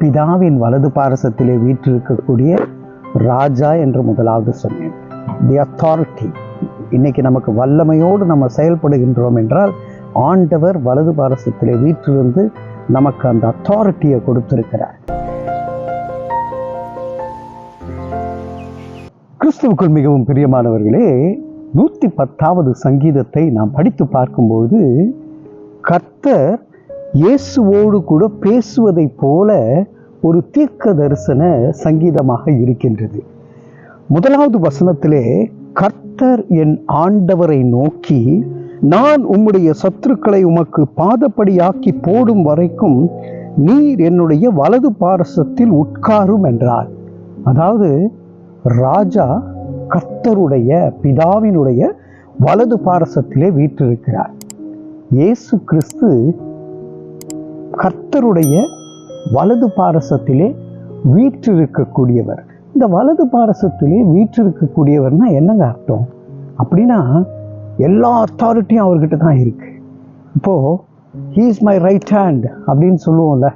பிதாவின் வலது பாரசத்திலே வீற்றிருக்கக்கூடிய ராஜா என்று முதலாவது சொன்னேன். தி அத்தாரிட்டி இன்னைக்கு நமக்கு வல்லமையோடு நம்ம செயல்படுகின்றோம் என்றால் ஆண்டவர் வலது பாரசத்திலே வீற்றிருந்து நமக்கு அந்த அத்தாரிட்டியை கொடுத்திருக்கிறார். கிறிஸ்துவுக்குள் மிகவும் பிரியமானவர்களே நூற்றி பத்தாவது சங்கீதத்தை நாம் படித்து பார்க்கும்போது கர்த்தர் இயேசுவோடு கூட பேசுவதைப் போல ஒரு தீர்க்க தரிசன சங்கீதமாக இருக்கின்றது. முதலாவது வசனத்திலே கர்த்தர் என் ஆண்டவரை நோக்கி நான் உம்முடைய சத்துருக்களை உமக்கு பாதப்படியாக்கி போடும் வரைக்கும் நீர் என்னுடைய வலது பாரசத்தில் உட்காரும் என்றார். அதாவது ராஜா கர்த்தருடைய பிதாவினுடைய வலது பாரசத்திலே வீற்றிருக்கிறார். இயேசு கிறிஸ்து கர்த்தருடைய வலது பாரசத்திலே வீற்றிருக்கக்கூடியவர். இந்த வலது பாரசத்திலே வீற்றிருக்கக்கூடியவர்னா என்னங்க அர்த்தம்? அப்படின்னா எல்லா அத்தாரிட்டியும் அவர்கிட்ட தான் இருக்கு. இப்போது ஹீஸ் மை ரைட் ஹேண்ட் அப்படின்னு சொல்லுவோம்ல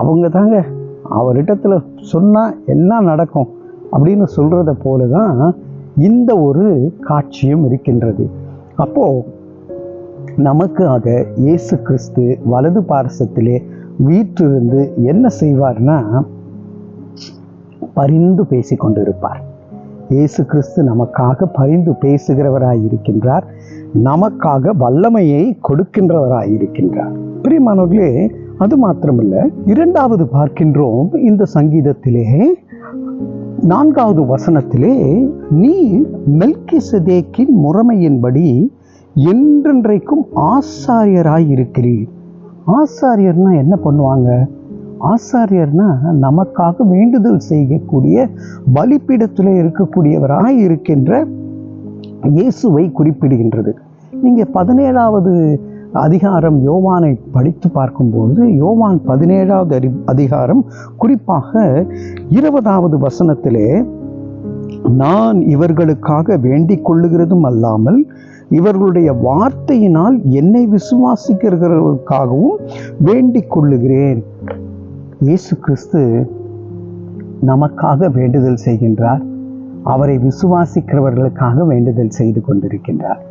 அவங்க தாங்க அவரிடத்துல சொன்னால் எல்லாம் நடக்கும் அப்படின்னு சொல்கிறத போல தான் இந்த ஒரு காட்சியும் இருக்கின்றது. அப்போது நமக்காக இயேசு கிறிஸ்து வலது பாரசத்திலே வீற்றிருந்து என்ன செய்வார்னா பரிந்து பேசி கொண்டிருப்பார் இயேசு கிறிஸ்து நமக்காக பரிந்து பேசுகிறவராய் இருக்கின்றார் நமக்காக வல்லமையை கொடுக்கின்றவராய் இருக்கின்றார் பிரியமானவர்களே அது மாத்திரமல்ல இரண்டாவது பார்க்கின்றோம் இந்த சங்கீதத்திலே நான்காவது வசனத்திலே நீ மெல்கிசதேக்கின் முறைமையின்படி என்றென்றைக்கும் ஆசாரியராய் இருக்கிறீர். ஆசாரியர்னா என்ன பண்ணுவாங்க? ஆசாரியர்னா நமக்காக வேண்டுதல் செய்யக்கூடிய பலிப்பீடத்தில் இருக்கக்கூடியவராய் இருக்கின்ற இயேசுவை குறிப்பிடுகின்றது. நீங்க பதினேழாவது அதிகாரம் யோவானை படித்து பார்க்கும்போது யோவான் பதினேழாவது அதி அதிகாரம் குறிப்பாக இருபதாவது வசனத்திலே நான் இவர்களுக்காக வேண்டிக் கொள்ளுகிறதும் அல்லாமல் இவர்களுடைய வார்த்தையினால் என்னை விசுவாசிக்கிறவர்களுக்காகவும் வேண்டிக் கொள்ளுகிறேன். இயேசு கிறிஸ்து நமக்காக வேண்டுதல் செய்கின்றார். அவரை விசுவாசிக்கிறவர்களுக்காக வேண்டுதல் செய்து கொண்டிருக்கின்றார்.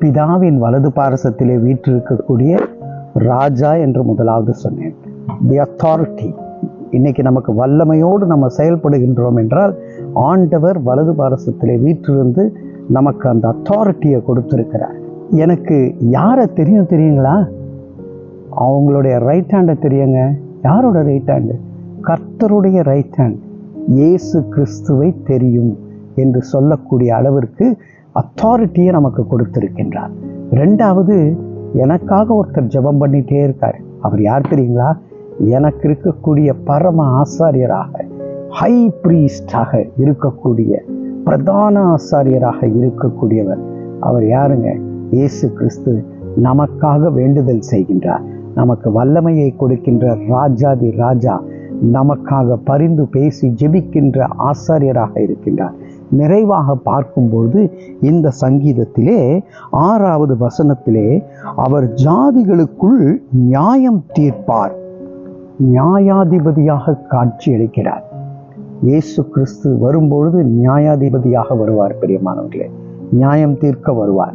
பிதாவின் வலது பாரசத்திலே வீற்றிருக்கக்கூடிய ராஜா என்று முதலாவது சொன்னேன். தி அத்தாரிட்டி இன்னைக்கு நமக்கு வல்லமையோடு நம்ம செயல்படுகின்றோம் என்றால் ஆண்டவர் வலது பாரசத்திலே வீற்றிருந்து நமக்கு அந்த அத்தாரிட்டியை கொடுத்துருக்கிறார். எனக்கு யாரை தெரியும் தெரியுங்களா? அவங்களுடைய ரைட் ஹேண்டை தெரியுங்க. யாரோட ரைட் ஹேண்டு கர்த்தருடைய ரைட் ஹேண்ட் இயேசு கிறிஸ்துவை தெரியும் என்று சொல்லக்கூடிய அளவிற்கு அத்தாரிட்டியை நமக்கு கொடுத்திருக்கின்றார். ரெண்டாவது எனக்காக ஒருத்தர் ஜெபம் பண்ணிட்டே இருக்கார். அவர் யார் தெரியுங்களா? எனக்கு இருக்கக்கூடிய பரம ஆசாரியராக ஹை பிரீஸ்டாக இருக்கக்கூடிய பிரதான ஆசாரியராக இருக்கக்கூடியவர். அவர் யாருங்க? இயேசு கிறிஸ்து நமக்காக வேண்டுதல் செய்கின்றார். நமக்கு வல்லமையை கொடுக்கின்ற ராஜாதி ராஜா நமக்காக பரிந்து பேசி ஜெபிக்கின்ற ஆசாரியராக இருக்கின்றார். நிறைவாக பார்க்கும்போது இந்த சங்கீதத்திலே ஆறாவது வசனத்திலே அவர் ஜாதிகளுக்குள் நியாயம் தீர்ப்பார். நியாயாதிபதியாக காட்சியளிக்கிறார். இயேசு கிறிஸ்து வரும்பொழுது நியாயாதிபதியாக வருவார் பிரியமானவர்களே. நியாயம் தீர்க்க வருவார்.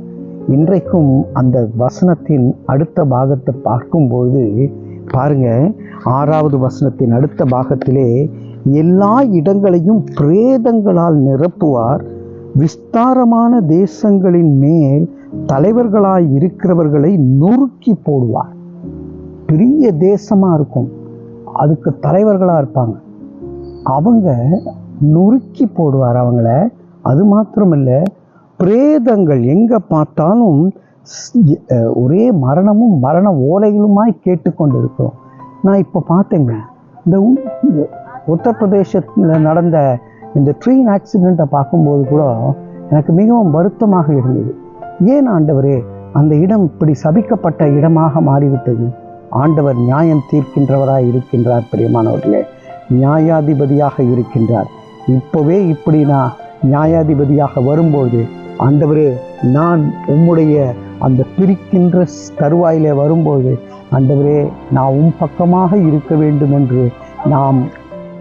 இன்றைக்கும் அந்த வசனத்தின் அடுத்த பாகத்தை பார்க்கும்போது பாருங்க ஆறாவது வசனத்தின் அடுத்த பாகத்திலே எல்லா இடங்களையும் பிரேதங்களால் நிரப்புவார். விஸ்தாரமான தேசங்களின் மேல் தலைவர்களாய் இருக்கிறவர்களை நொறுக்கி போடுவார். பெரிய தேசமாக இருக்கும். அதுக்கு தலைவர்களாக இருப்பாங்க. அவங்க நொறுக்கி போடுவார் அவங்கள. அது மாத்திரமில்ல பிரேதங்கள் எங்கே பார்த்தாலும் ஒரே மரணமும் மரண ஓலைகளுமாய் கேட்டுக்கொண்டு இருக்கிறோம் நான் இப்போ பார்த்தேங்க இந்த உத்தரப்பிரதேசத்தில் நடந்த இந்த ட்ரெயின் ஆக்சிடெண்ட்டை பார்க்கும்போது கூட எனக்கு மிகவும் வருத்தமாக இருந்தது. ஏன் ஆண்டவரே அந்த இடம் இப்படி சபிக்கப்பட்ட இடமாக மாறிவிட்டது? ஆண்டவர் நியாயம் தீர்க்கின்றவராய் இருக்கின்றார் பிரியமானவர்களே. நியாயாதிபதியாக இருக்கின்றார். இப்போவே இப்படி நான் நியாயாதிபதியாக வரும்போது ஆண்டவரே நான் உம்முடைய அந்த பிரிக்கின்ற தருவாயிலே வரும்போது ஆண்டவரே நான் உன் பக்கமாக இருக்க வேண்டும் என்று நாம்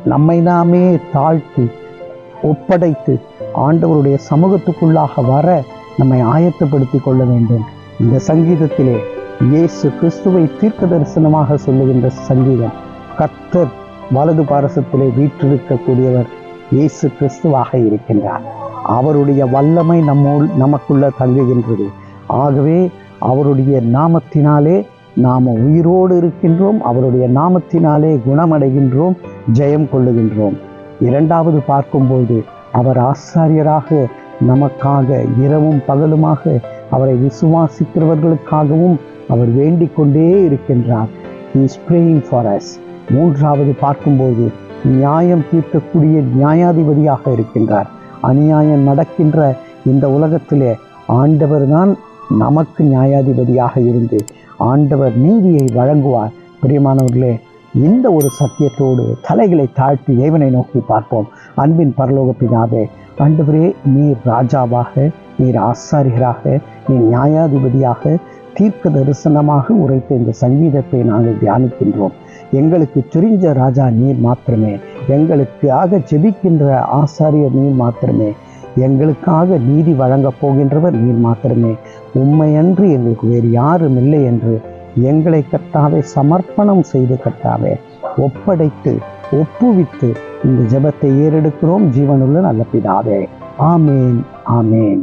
நம்மை நாமே தாழ்த்தி ஒப்படைத்து ஆண்டவருடைய சமூகத்துக்குள்ளாக வர நம்மை ஆயத்தப்படுத்தி கொள்ள வேண்டும். இந்த சங்கீதத்திலே இயேசு கிறிஸ்துவை தீர்க்க தரிசனமாக சொல்லுகின்ற சங்கீதம் கர்த்தர் வலது பாரசத்திலே வீற்றிருக்கக்கூடியவர் இயேசு கிறிஸ்துவாக இருக்கின்றார். அவருடைய வல்லமை நம்முள் நமக்குள்ள தங்குகின்றது ஆகவே அவருடைய நாமத்தினாலே நாம் உயிரோடு இருக்கின்றோம் அவருடைய நாமத்தினாலே குணமடைகின்றோம் ஜெயம் கொள்ளுகின்றோம். இரண்டாவது பார்க்கும்போது அவர் ஆசாரியராக நமக்காக இரவும் பகலுமாக அவரை விசுவாசிக்கிறவர்களுக்காகவும் அவர் வேண்டிக் கொண்டே இருக்கின்றார் இஸ் praying ஃபார் அஸ் மூன்றாவது பார்க்கும்போது நியாயம் தீர்க்கக்கூடிய நியாயாதிபதியாக இருக்கின்றார். அநியாயம் நடக்கின்ற இந்த உலகத்திலே ஆண்டவர் தான் நமக்கு நியாயாதிபதியாக இருந்து ஆண்டவர் நீதியை வழங்குவார். பிரியமானவர்களே இந்த ஒரு சத்தியத்தோடு தலைகளை தாழ்த்தி தேவனை நோக்கி பார்ப்போம். அன்பின் பரலோக பிதாவே ஆண்டவரே நீர் ராஜாவாக நீர் ஆசாரியராக நீர் நியாயாதிபதியாக தீர்க்க தரிசனமாக உரைத்த இந்த சங்கீதத்தை நாங்கள் தியானிக்கின்றோம். எங்களுக்கு தெரிஞ்ச ராஜா நீர் மாத்திரமே. எங்களுக்காக ஜெபிக்கின்ற ஆசாரியர் நீர் மாத்திரமே. எங்களுக்காக நீதி வழங்கப் போகின்றவர் நீர் மாத்திரமே. உண்மையன்று எங்களுக்கு வேறு யாரும் இல்லை என்று எங்களை கர்த்தாவே சமர்ப்பணம் செய்து கர்த்தாவே ஒப்படைத்து ஒப்புவித்து இந்த ஜெபத்தை ஏறெடுக்கிறோம். ஜீவனுள்ள நல்ல பிதாவே. ஆமேன் ஆமேன்.